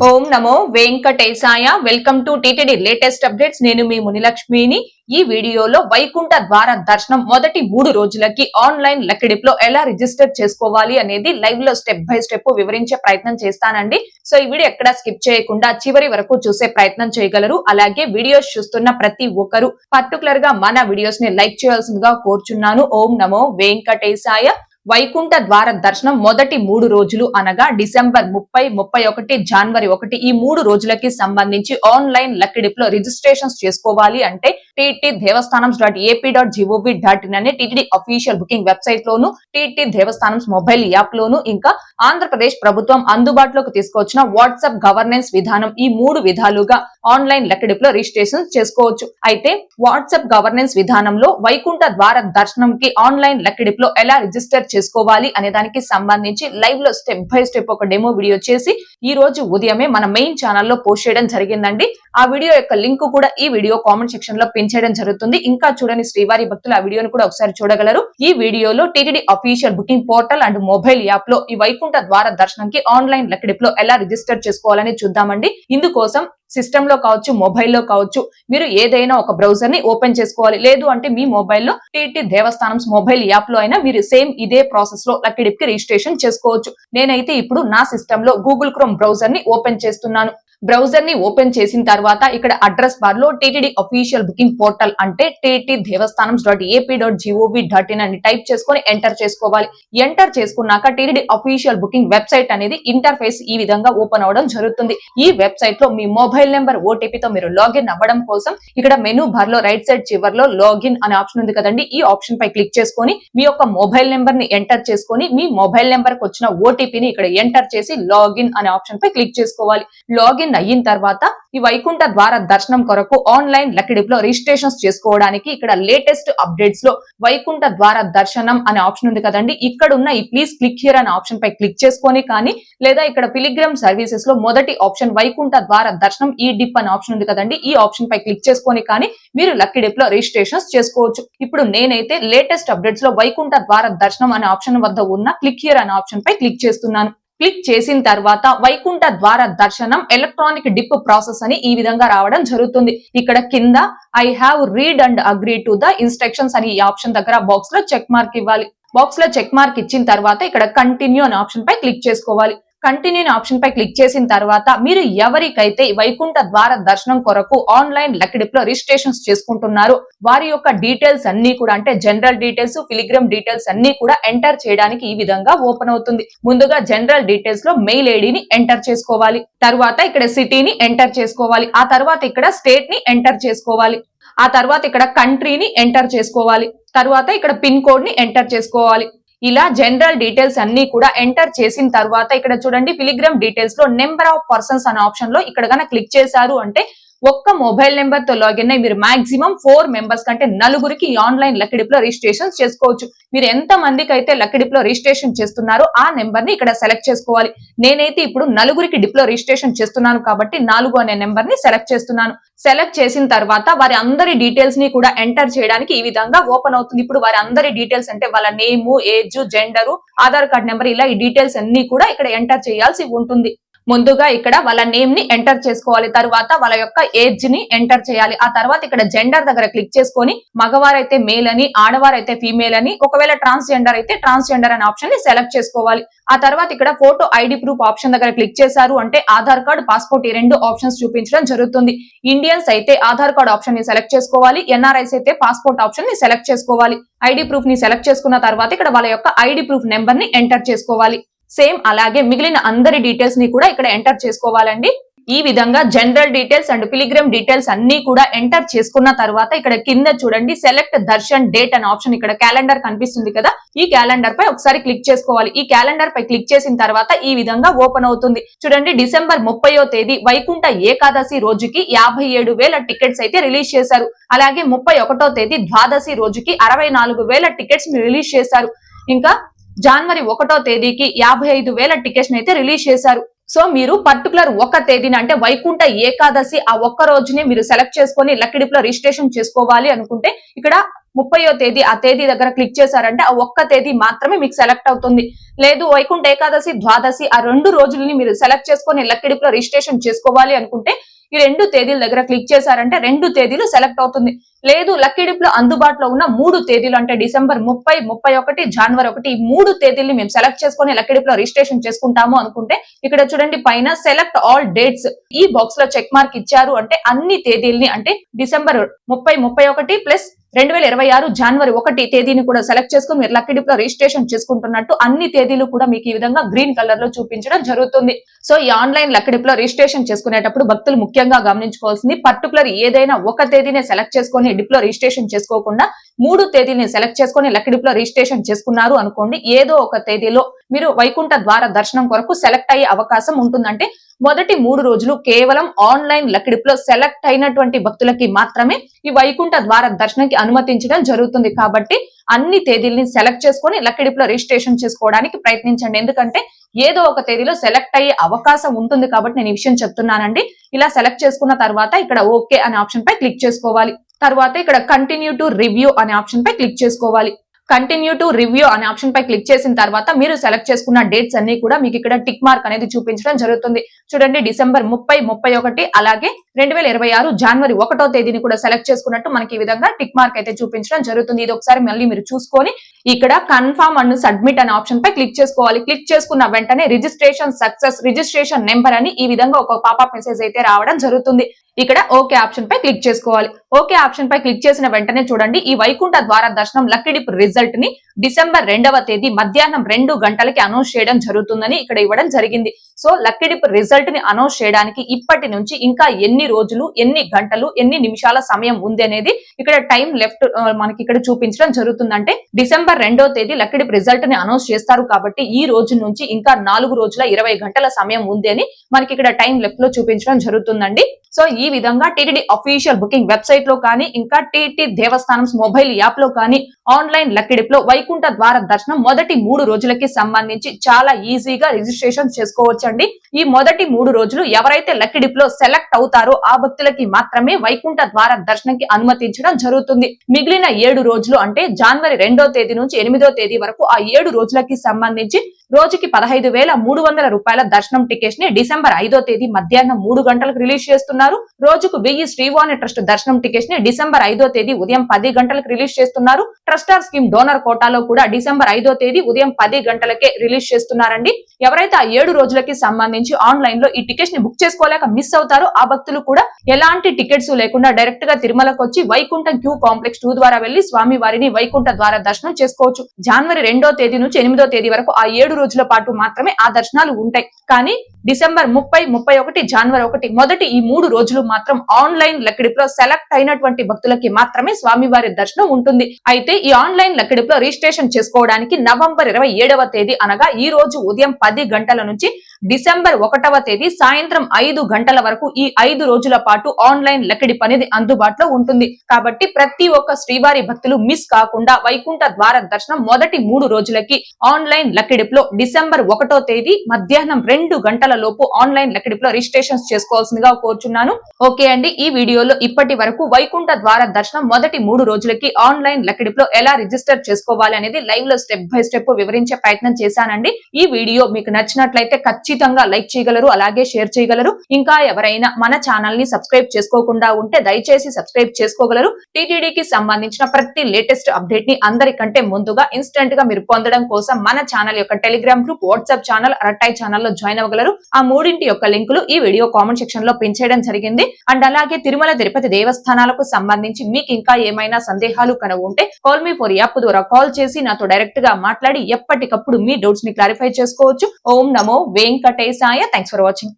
ఓం నమో వెంకటేశాయ. Welcome to TTD latest updates నేను మీ మునిలక్ష్మిని. ఈ వీడియోలో వైకుంఠ ద్వార దర్శనం మొదటి మూడు రోజులకి ఆన్లైన్ లెక్కడిప్లో ఎలా రిజిస్టర్ చేసుకోవాలి అనేది లైవ్లో స్టెప్ బై స్టెప్ వివరించే ప్రయత్నం చేస్తానండి. సో ఈ వీడియో ఎక్కడ స్కిప్ చేయకుండా చివరి వరకు చూసే ప్రయత్నం చేయగలరు. అలాగే వీడియోస్ చూస్తున్న ప్రతి ఒక్కరు పర్టికులర్గా మన వీడియోస్ని లైక్ చేయాల్సిందిగా కోరుచున్నాను. ఓం నమో వెంకటేశాయ. వైకుంఠ ద్వార దర్శనం మొదటి మూడు రోజులు అనగా డిసెంబర్ ముప్పై ముప్పై ఒకటి జనవరి ఒకటి ఈ మూడు రోజులకి సంబంధించి ఆన్లైన్ లక్కిడిప్లో రిజిస్ట్రేషన్స్ చేసుకోవాలి అంటే TT Devasthanam dot AP dot G O V dot in అనే టీటీడీ అఫీషియల్ బుకింగ్ వెబ్సైట్ లోను టీటీ దేవస్థానం మొబైల్ యాప్ లోను ఇంకా ఆంధ్రప్రదేశ్ ప్రభుత్వం అందుబాటులోకి తీసుకొచ్చిన వాట్సాప్ గవర్నెన్స్ విధానం ఈ మూడు విధాలుగా ఆన్లైన్ లెక్కడిప్ రిజిస్ట్రేషన్ చేసుకోవచ్చు. అయితే వాట్సాప్ గవర్నెన్స్ విధానంలో వైకుంఠ ద్వార దర్శనంకి ఆన్లైన్ లెక్కడిప్ ఎలా రిజిస్టర్ చేసుకోవాలి అనే దానికి సంబంధించి లైవ్లో స్టెప్ బై స్టెప్ ఒక డెమో వీడియో చేసి ఈ రోజు ఉదయమే మన మెయిన్ ఛానల్లో పోస్ట్ చేయడం జరిగిందండి. ఆ వీడియో యొక్క లింక్ కూడా ఈ వీడియో కామెంట్ సెక్షన్లో పిన్ చేయడం జరుగుతుంది. ఇంకా చూడని శ్రీవారి భక్తులు ఆ వీడియోను కూడా ఒకసారి చూడగలరు. ఈ వీడియోలో TTD official booking portal and mobile యాప్లో ఈ వైకుంఠ ద్వార దర్శనంకి ఆన్లైన్ లెక్కడిప్లో ఎలా రిజిస్టర్ చేసుకోవాలని చూద్దామండి. ఇందుకోసం సిస్టమ్లో కావచ్చు మొబైల్లో కావచ్చు మీరు ఏదైనా ఒక బ్రౌజర్ని ఓపెన్ చేసుకోవాలి. లేదు అంటే మీ మొబైల్లో టీటీ దేవస్థానం మొబైల్ యాప్లో అయినా మీరు సేమ్ ఇదే ప్రాసెస్లో లక్కడిప్కి రిజిస్ట్రేషన్ చేసుకోవచ్చు. నేనైతే ఇప్పుడు నా సిస్టమ్లో గూగుల్ క్రోమ్ బ్రౌజర్ని ఓపెన్ చేస్తున్నాను. బ్రౌజర్ని ఓపెన్ చేసిన తర్వాత ఇక్కడ అడ్రస్ బార్లో టీటీడీ అఫీషియల్ బుకింగ్ పోర్టల్ అంటే TT Devasthanam dot AP dot G O V dot in అని టైప్ చేసుకొని ఎంటర్ చేసుకోవాలి. ఎంటర్ చేసుకున్నాక టీటీడీ అఫీషియల్ బుకింగ్ వెబ్సైట్ అనేది ఇంటర్ఫేస్ ఈ విధంగా ఓపెన్ అవడం జరుగుతుంది. ఈ వెబ్సైట్లో మీ మొబైల్ నెంబర్ ఓటీపీతో మీరు లాగిన్ అవ్వడం కోసం ఇక్కడ మెనూ బార్లో రైట్ సైడ్ చివర్లో లాగిన్ అనే ఆప్షన్ ఉంది కదండి. ఈ ఆప్షన్ పై క్లిక్ చేసుకొని మీ యొక్క మొబైల్ నెంబర్ని ఎంటర్ చేసుకొని మీ మొబైల్ నెంబర్కి వచ్చిన ఓటీపీని ఇక్కడ ఎంటర్ చేసి లాగిన్ అనే ఆప్షన్ పై క్లిక్ చేసుకోవాలి. లాగిన్ అయిన తర్వాత ఈ వైకుంఠ ద్వార దర్శనం కొరకు ఆన్లైన్ లక్కిడిప్లో రిజిస్ట్రేషన్స్ చేసుకోవడానికి ఇక్కడ లేటెస్ట్ అప్డేట్స్లో వైకుంఠ ద్వార దర్శనం అనే ఆప్షన్ ఉంది కదండి. ఇక్కడ ఉన్న ఈ ప్లీజ్ క్లిక్ హియర్ అనే ఆప్షన్ పై క్లిక్ చేసుకొని కానీ లేదా ఇక్కడ పిలిగ్రామ్ సర్వీసెస్లో మొదటి ఆప్షన్ వైకుంఠ ద్వార దర్శనం ఈ డిప్ అనే ఆప్షన్ ఉంది కదండి. ఈ ఆప్షన్ పై క్లిక్ చేసుకొని కానీ మీరు లక్కీ డిప్లో రిజిస్ట్రేషన్స్ చేసుకోవచ్చు. ఇప్పుడు నేనైతే లేటెస్ట్ అప్డేట్స్లో వైకుంఠ ద్వార దర్శనం అనే ఆప్షన్ వద్ద ఉన్న క్లిక్ హియర్ అనే ఆప్షన్ పై క్లిక్ చేస్తున్నాను. క్లిక్ చేసిన తర్వాత వైకుంఠ ద్వార దర్శనం ఎలక్ట్రానిక్ డిప్ ప్రాసెస్ అని ఈ విధంగా రావడం జరుగుతుంది. ఇక్కడ కింద I have read and agree to the instructions అని ఈ ఆప్షన్ దగ్గర బాక్స్లో చెక్ మార్క్ ఇవ్వాలి. బాక్స్లో చెక్ మార్క్ ఇచ్చిన తర్వాత ఇక్కడ కంటిన్యూ అనే ఆప్షన్ పై క్లిక్ చేసుకోవాలి. కంటిన్యూ ఆప్షన్ పై క్లిక్ చేసిన తర్వాత మీరు ఎవరికైతే వైకుంఠ ద్వార దర్శనం కొరకు ఆన్లైన్ లక్డిప్లో రిజిస్ట్రేషన్స్ చేసుకుంటున్నారో వారి యొక్క డీటెయిల్స్ అన్ని కూడా అంటే జనరల్ డీటెయిల్స్ ఫిలిగ్రామ్ డీటెయిల్స్ అన్ని కూడా ఎంటర్ చేయడానికి ఈ విధంగా ఓపెన్ అవుతుంది. ముందుగా జనరల్ డీటెయిల్స్లో మెయిల్ ఐడిని ఎంటర్ చేసుకోవాలి. తర్వాత ఇక్కడ సిటీని ఎంటర్ చేసుకోవాలి. ఆ తర్వాత ఇక్కడ స్టేట్ని ఎంటర్ చేసుకోవాలి. ఆ తర్వాత ఇక్కడ కంట్రీని ఎంటర్ చేసుకోవాలి. తర్వాత ఇక్కడ పిన్ కోడ్ని ఎంటర్ చేసుకోవాలి. ఇలా జనరల్ డీటెయిల్స్ అన్ని కూడా ఎంటర్ చేసిన తర్వాత ఇక్కడ చూడండి ఫిలిగ్రామ్ డీటెయిల్స్లో నెంబర్ ఆఫ్ పర్సన్స్ అనే ఆప్షన్లో ఇక్కడ కనుక క్లిక్ చేశారు అంటే ఒక్క మొబైల్ నెంబర్తో లాగిన్ అయ్యి మీరు మాక్సిమం ఫోర్ మెంబర్స్ కంటే నలుగురికి ఆన్లైన్ లక్కడిప్లో రిజిస్ట్రేషన్ చేసుకోవచ్చు. మీరు ఎంత మందికి అయితే లక్కడిప్లో రిజిస్ట్రేషన్ చేస్తున్నారో ఆ నెంబర్ని ఇక్కడ సెలెక్ట్ చేసుకోవాలి. నేనైతే ఇప్పుడు నలుగురికి డిప్లో రిజిస్ట్రేషన్ చేస్తున్నాను కాబట్టి నాలుగు అనే నెంబర్ని సెలెక్ట్ చేస్తున్నాను. సెలెక్ట్ చేసిన తర్వాత వారి అందరి డీటెయిల్స్ని కూడా ఎంటర్ చేయడానికి ఈ విధంగా ఓపెన్ అవుతుంది. ఇప్పుడు వారి అందరి డీటెయిల్స్ అంటే వాళ్ళ name age gender Aadhaar card number ఇలా ఈ డీటెయిల్స్ అన్ని కూడా ఇక్కడ ఎంటర్ చేయాల్సి ఉంటుంది. ముందుగా ఇక్కడ వాళ్ళ నేమ్ని ఎంటర్ చేసుకోవాలి. తర్వాత వాళ్ళ యొక్క ఏజ్ని ఎంటర్ చేయాలి. ఆ తర్వాత ఇక్కడ జెండర్ దగ్గర క్లిక్ చేసుకొని మగవారైతే మేల్ అని ఆడవారైతే ఫీమేల్ అని ఒకవేళ ట్రాన్స్జెండర్ అయితే ట్రాన్స్జెండర్ అనే ఆప్షన్ని సెలెక్ట్ చేసుకోవాలి. ఆ తర్వాత ఇక్కడ ఫోటో ఐడి ప్రూఫ్ ఆప్షన్ దగ్గర క్లిక్ చేశారు అంటే ఆధార్ కార్డ్ పాస్పోర్ట్ ఈ రెండు ఆప్షన్స్ చూపించడం జరుగుతుంది. ఇండియన్స్ అయితే ఆధార్ కార్డ్ ఆప్షన్ని సెలెక్ట్ చేసుకోవాలి. ఎన్ఆర్ఐస్ అయితే పాస్పోర్ట్ ఆప్షన్ని సెలెక్ట్ చేసుకోవాలి. ఐడి ప్రూఫ్ని సెలెక్ట్ చేసుకున్న తర్వాత ఇక్కడ వాళ్ళ యొక్క ఐడి ప్రూఫ్ నెంబర్ని ఎంటర్ చేసుకోవాలి. సేమ్ అలాగే మిగిలిన అందరి డీటెయిల్స్ని కూడా ఇక్కడ ఎంటర్ చేసుకోవాలండి. ఈ విధంగా general details and pilgrim details అన్ని కూడా ఎంటర్ చేసుకున్న తర్వాత ఇక్కడ కింద చూడండి సెలెక్ట్ దర్శన్ డేట్ అనే ఆప్షన్ ఇక్కడ క్యాలెండర్ కనిపిస్తుంది కదా. ఈ క్యాలెండర్ పై ఒకసారి క్లిక్ చేసుకోవాలి. ఈ క్యాలెండర్ పై క్లిక్ చేసిన తర్వాత ఈ విధంగా ఓపెన్ అవుతుంది. చూడండి డిసెంబర్ ముప్పయో తేదీ వైకుంఠ ఏకాదశి రోజుకి యాభై ఏడు వేల టికెట్స్ అయితే రిలీజ్ చేశారు. అలాగే ముప్పై ఒకటో తేదీ ద్వాదశి రోజుకి అరవై నాలుగు వేల టికెట్స్ రిలీజ్ చేశారు. ఇంకా జనవరి ఒకటో తేదీకి యాభై ఐదు వేల టికెట్స్ అయితే రిలీజ్ చేశారు. సో మీరు పర్టికులర్ ఒక తేదీన అంటే వైకుంఠ ఏకాదశి ఆ ఒక్క రోజునే మీరు సెలెక్ట్ చేసుకొని లక్కడిప్లో రిజిస్ట్రేషన్ చేసుకోవాలి అనుకుంటే ఇక్కడ ముప్పయో తేదీ ఆ తేదీ దగ్గర క్లిక్ చేశారంటే ఆ ఒక్క తేదీ మాత్రమే మీకు సెలెక్ట్ అవుతుంది. లేదు వైకుంఠ ఏకాదశి ద్వాదశి ఆ రెండు రోజులని మీరు సెలెక్ట్ చేసుకొని లక్కడిప్లో రిజిస్ట్రేషన్ చేసుకోవాలి అనుకుంటే ఈ రెండు తేదీల దగ్గర క్లిక్ చేశారంటే రెండు తేదీలు సెలెక్ట్ అవుతుంది. లేదు లక్కీ డిప్లో అందుబాటులో ఉన్న మూడు తేదీలు అంటే డిసెంబర్ ముప్పై ముప్పై ఒకటి జనవరి ఒకటి ఈ మూడు తేదీల్ని మేము సెలెక్ట్ చేసుకుని లక్కీ డిప్లో రిజిస్ట్రేషన్ చేసుకుంటాము అనుకుంటే ఇక్కడ చూడండి పైన సెలెక్ట్ ఆల్ డేట్స్ ఈ బాక్స్లో చెక్ మార్క్ ఇచ్చారు అంటే అన్ని తేదీల్ని అంటే డిసెంబర్ ముప్పై ముప్పై ఒకటి ప్లస్ రెండు వేల ఇరవై ఆరు జనవరి ఒకటి తేదీని కూడా సెలెక్ట్ చేసుకుని మీరు లక్కీ డిప్లో రిజిస్ట్రేషన్ చేసుకుంటున్నట్టు అన్ని తేదీలు కూడా మీకు ఈ విధంగా గ్రీన్ కలర్లో చూపించడం జరుగుతుంది. సో ఈ ఆన్లైన్ లక్కీ డిప్లో రిజిస్ట్రేషన్ చేసుకునేటప్పుడు భక్తులు ముఖ్యంగా గమనించుకోవాల్సింది పర్టికులర్ ఏదైనా ఒక తేదీనే సెలెక్ట్ చేసుకొని డిప్లో రిజిస్ట్రేషన్ చేసుకోకుండా మూడు తేదీని సెలెక్ట్ చేసుకొని లక్కడిప్లో రిజిస్ట్రేషన్ చేసుకున్నారు అనుకోండి ఏదో ఒక తేదీలో మీరు వైకుంఠ ద్వార దర్శనం కొరకు సెలెక్ట్ అయ్యే అవకాశం ఉంటుందంటే మొదటి మూడు రోజులు కేవలం ఆన్లైన్ లక్డిప్లో సెలెక్ట్ అయినటువంటి భక్తులకి మాత్రమే ఈ వైకుంఠ ద్వార దర్శనంకి అనుమతించడం జరుగుతుంది. కాబట్టి అన్ని తేదీల్ని సెలెక్ట్ చేసుకొని లక్డిప్లో రిజిస్ట్రేషన్ చేసుకోవడానికి ప్రయత్నించండి. ఎందుకంటే ఏదో ఒక తేదీలో సెలెక్ట్ అయ్యే అవకాశం ఉంటుంది కాబట్టి నేను ఈ విషయం చెప్తున్నానండి. ఇలా సెలెక్ట్ చేసుకున్న తర్వాత ఇక్కడ ఓకే అనే ఆప్షన్ పై క్లిక్ చేసుకోవాలి. తర్వాత ఇక్కడ కంటిన్యూ టు రివ్యూ అనే ఆప్షన్ పై క్లిక్ చేసుకోవాలి. కంటిన్యూ టు రివ్యూ అనే ఆప్షన్ పై క్లిక్ చేసిన తర్వాత మీరు సెలెక్ట్ చేసుకున్న డేట్స్ అన్ని కూడా మీకు ఇక్కడ టిక్ మార్క్ అనేది చూపించడం జరుగుతుంది. చూడండి డిసెంబర్ ముప్పై ముప్పై ఒకటి అలాగే రెండు వేల ఇరవై ఆరు జనవరి ఒకటో తేదీని కూడా సెలెక్ట్ చేసుకున్నట్టు మనకి ఈ విధంగా టిక్ మార్క్ అయితే చూపించడం జరుగుతుంది. ఇది ఒకసారి మళ్ళీ మీరు చూసుకొని ఇక్కడ కన్ఫర్మ్ అండ్ సబ్మిట్ అనే ఆప్షన్ పై క్లిక్ చేసుకోవాలి. క్లిక్ చేసుకున్న వెంటనే రిజిస్ట్రేషన్ సక్సెస్ రిజిస్ట్రేషన్ నెంబర్ అని ఈ విధంగా ఒక పాపప్ మెసేజ్ అయితే రావడం జరుగుతుంది. ఇక్కడ ఓకే ఆప్షన్ పై క్లిక్ చేసుకోవాలి. ఓకే ఆప్షన్ పై క్లిక్ చేసిన వెంటనే చూడండి ఈ వైకుంఠ ద్వార దర్శనం లక్కిడిప్ రిజల్ట్ని డిసెంబర్ రెండవ తేదీ మధ్యాహ్నం రెండు గంటలకి అనౌన్స్ చేయడం జరుగుతుందని ఇక్కడ ఇవ్వడం జరిగింది. సో లక్కిడిప్ రిజల్ట్ని అనౌన్స్ చేయడానికి ఇప్పటి నుంచి ఇంకా ఎన్ని రోజులు ఎన్ని గంటలు ఎన్ని నిమిషాల సమయం ఉంది అనేది ఇక్కడ టైం లెఫ్ట్ మనకి ఇక్కడ చూపించడం జరుగుతుందంటే డిసెంబర్ రెండో తేదీ లక్కడి రిజల్ట్ని అనౌన్స్ చేస్తారు కాబట్టి ఈ రోజు నుంచి ఇంకా నాలుగు రోజుల ఇరవై గంటల సమయం ఉంది అని మనకి ఇక్కడ టైం లెఫ్ట్లో చూపించడం జరుగుతుందండి. సో ఈ విధంగా టీటీడీ అఫీషియల్ బుకింగ్ వెబ్సైట్లో కానీ ఇంకా టీటీ దేవస్థానం మొబైల్ యాప్లో కానీ ఆన్లైన్ లక్కిడిప్లో వైకుంఠ ద్వార దర్శనం మొదటి మూడు రోజులకి సంబంధించి చాలా ఈజీగా రిజిస్ట్రేషన్ చేసుకోవచ్చండి. ఈ మొదటి మూడు రోజులు ఎవరైతే లక్కిడిప్లో సెలెక్ట్ అవుతారో ఆ భక్తులకి మాత్రమే వైకుంఠ ద్వార దర్శనంకి అనుమతించడం జరుగుతుంది. మిగిలిన ఏడు రోజులు అంటే జనవరి రెండో తేదీ నుంచి ఎనిమిదో తేదీ వరకు ఆ ఏడు రోజులకి సంబంధించి రోజుకి పదహైదు వేల మూడు వందల రూపాయల దర్శనం టికెట్స్ని డిసెంబర్ ఐదో తేదీ మధ్యాహ్నం మూడు గంటలకు రిలీజ్ చేస్తున్నారు. రోజుకు వెయ్యి శ్రీవాణి ట్రస్ట్ దర్శనం టికెట్స్ని డిసెంబర్ ఐదో తేదీ ఉదయం పది గంటలకు రిలీజ్ చేస్తున్నారు. ట్రస్టార్ స్కీమ్ డోనర్ కోటాలో కూడా డిసెంబర్ ఐదో తేదీ ఉదయం పది గంటలకే రిలీజ్ చేస్తున్నారండి. ఎవరైతే ఆ ఏడు రోజులకి సంబంధించి ఆన్లైన్లో ఈ టికెట్స్ని బుక్ చేసుకోలేక మిస్ అవుతారో ఆ భక్తులు కూడా ఎలాంటి టికెట్స్ లేకుండా డైరెక్ట్గా తిరుమలకు వచ్చి వైకుంఠం క్యూ కాంప్లెక్స్ టూ ద్వారా వెళ్ళి స్వామి వారిని వైకుంఠ ద్వారా దర్శనం చేసుకోవచ్చు. జనవరి రెండో తేదీ నుంచి ఎనిమిదో తేదీ వరకు ఆ ఏడు రోజుల పాటు మాత్రమే ఆ దర్శనాలు ఉంటాయి. కానీ డిసెంబర్ ముప్పై ముప్పై ఒకటి జనవరి ఒకటి మొదటి ఈ మూడు రోజులు మాత్రం ఆన్లైన్ లెక్కడిపులో సెలెక్ట్ అయినటువంటి భక్తులకి మాత్రమే స్వామివారి దర్శనం ఉంటుంది. అయితే ఈ ఆన్లైన్ లెక్కడిపులో రిజిస్ట్రేషన్ చేసుకోవడానికి నవంబర్ ఇరవై ఏడవ తేదీ అనగా ఈ రోజు ఉదయం పది గంటల నుంచి డిసెంబర్ ఒకటవ తేదీ సాయంత్రం ఐదు గంటల వరకు ఈ ఐదు రోజుల పాటు ఆన్లైన్ లెక్కడిప్ అనేది అందుబాటులో ఉంటుంది. కాబట్టి ప్రతి ఒక్క శ్రీవారి భక్తులు మిస్ కాకుండా వైకుంఠ ద్వార దర్శనం మొదటి మూడు రోజులకి ఆన్లైన్ లెక్కడిపులో డిసెంబర్ ఒకటో తేదీ మధ్యాహ్నం రెండు గంటల లోపు ఆన్లైన్ లెక్కడిపులో రిజిస్ట్రేషన్ చేసుకోవాల్సిందిగా కోరుచున్నాను. ఓకే అండి ఈ వీడియోలో ఇప్పటి వరకు వైకుంఠ ద్వార దర్శనం మొదటి మూడు రోజులకి ఆన్లైన్ లెక్కడిపులో ఎలా రిజిస్టర్ చేసుకోవాలి అనేది లైవ్లో స్టెప్ బై స్టెప్ వివరించే ప్రయత్నం చేశానండి. ఈ వీడియో మీకు నచ్చినట్లయితే ఖచ్చితంగా లైక్ చేయగలరు అలాగే షేర్ చేయగలరు. ఇంకా ఎవరైనా మన ఛానల్ని సబ్స్క్రైబ్ చేసుకోకుండా ఉంటే దయచేసి సబ్స్క్రైబ్ చేసుకోగలరు. టీటీడీకి సంబంధించిన ప్రతి లేటెస్ట్ అప్డేట్ని అందరికంటే ముందుగా ఇన్స్టెంట్గా మీరు పొందడం కోసం మన ఛానల్ యొక్క టెలిగ్రామ్ గ్రూప్ వాట్సాప్ ఛానల్ రట్టాయి ఛానల్లో జాయిన్ అవ్వగలరు. ఆ మూడింటి యొక్క లింకులు ఈ వీడియో కామెంట్ సెక్షన్లో పిన్ చేయడం జరిగింది. అండ్ అలాగే తిరుమల తిరుపతి దేవస్థానాలకు సంబంధించి మీకు ఇంకా ఏమైనా సందేహాలు కనుక ఉంటే కాల్ మీ ఫోర్ యాప్ ద్వారా కాల్ చేసి నాతో డైరెక్ట్గా మాట్లాడి ఎప్పటికప్పుడు మీ డౌట్స్ని క్లారిఫై చేసుకోవచ్చు. ఓం నమో వెంకటేశాయ. Thanks for watching